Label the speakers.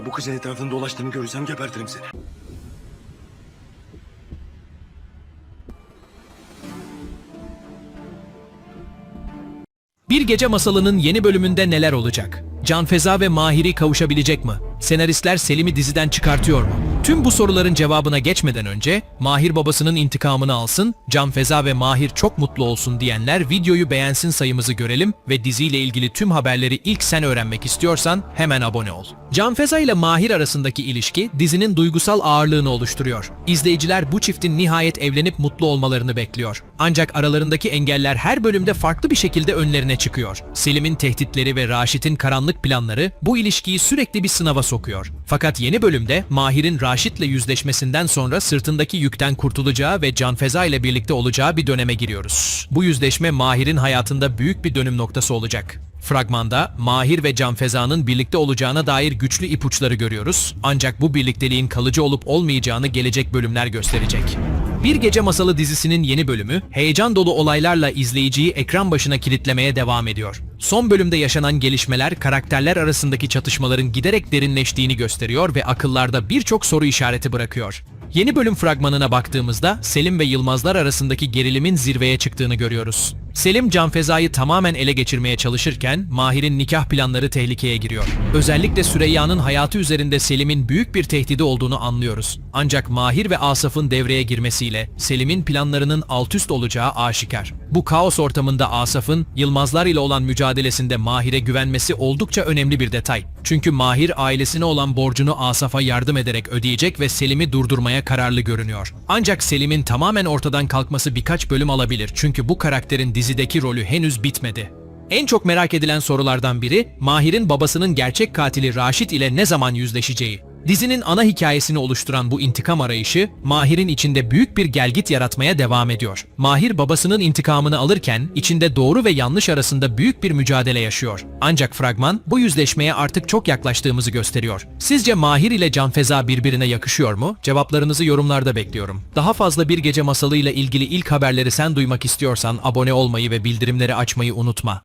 Speaker 1: Bu kızın etrafında dolaştığını görürsem gebertirim seni.
Speaker 2: Bir Gece Masalı'nın yeni bölümünde neler olacak? Can Feza ve Mahir'i kavuşabilecek mi? Senaristler Selim'i diziden çıkartıyor mu? Tüm bu soruların cevabına geçmeden önce Mahir babasının intikamını alsın, Can Feza ve Mahir çok mutlu olsun diyenler videoyu beğensin sayımızı görelim ve diziyle ilgili tüm haberleri ilk sen öğrenmek istiyorsan hemen abone ol. Can Feza ile Mahir arasındaki ilişki dizinin duygusal ağırlığını oluşturuyor. İzleyiciler bu çiftin nihayet evlenip mutlu olmalarını bekliyor. Ancak aralarındaki engeller her bölümde farklı bir şekilde önlerine çıkıyor. Selim'in tehditleri ve Raşit'in karanlık planları bu ilişkiyi sürekli bir sınava sokuyor. Fakat yeni bölümde Mahir'in Raşit'le yüzleşmesinden sonra sırtındaki yükten kurtulacağı ve Can Feza ile birlikte olacağı bir döneme giriyoruz. Bu yüzleşme Mahir'in hayatında büyük bir dönüm noktası olacak. Fragmanda Mahir ve Can Feza'nın birlikte olacağına dair güçlü ipuçları görüyoruz. Ancak bu birlikteliğin kalıcı olup olmayacağını gelecek bölümler gösterecek. Bir Gece Masalı dizisinin yeni bölümü heyecan dolu olaylarla izleyiciyi ekran başına kilitlemeye devam ediyor. Son bölümde yaşanan gelişmeler karakterler arasındaki çatışmaların giderek derinleştiğini gösteriyor ve akıllarda birçok soru işareti bırakıyor. Yeni bölüm fragmanına baktığımızda Selim ve Yılmazlar arasındaki gerilimin zirveye çıktığını görüyoruz. Selim Can Feza'yı tamamen ele geçirmeye çalışırken Mahir'in nikah planları tehlikeye giriyor. Özellikle Süreyya'nın hayatı üzerinde Selim'in büyük bir tehdidi olduğunu anlıyoruz. Ancak Mahir ve Asaf'ın devreye girmesiyle Selim'in planlarının altüst olacağı aşikar. Bu kaos ortamında Asaf'ın Yılmazlar ile olan mücadelesinde Mahir'e güvenmesi oldukça önemli bir detay. Çünkü Mahir ailesine olan borcunu Asaf'a yardım ederek ödeyecek ve Selim'i durdurmaya kararlı görünüyor. Ancak Selim'in tamamen ortadan kalkması birkaç bölüm alabilir çünkü bu karakterin dizideki rolü henüz bitmedi. En çok merak edilen sorulardan biri Mahir'in babasının gerçek katili Raşit ile ne zaman yüzleşeceği. Dizinin ana hikayesini oluşturan bu intikam arayışı Mahir'in içinde büyük bir gelgit yaratmaya devam ediyor. Mahir babasının intikamını alırken içinde doğru ve yanlış arasında büyük bir mücadele yaşıyor. Ancak fragman bu yüzleşmeye artık çok yaklaştığımızı gösteriyor. Sizce Mahir ile Can Feza birbirine yakışıyor mu? Cevaplarınızı yorumlarda bekliyorum. Daha fazla bir gece masalıyla ilgili ilk haberleri sen duymak istiyorsan abone olmayı ve bildirimleri açmayı unutma.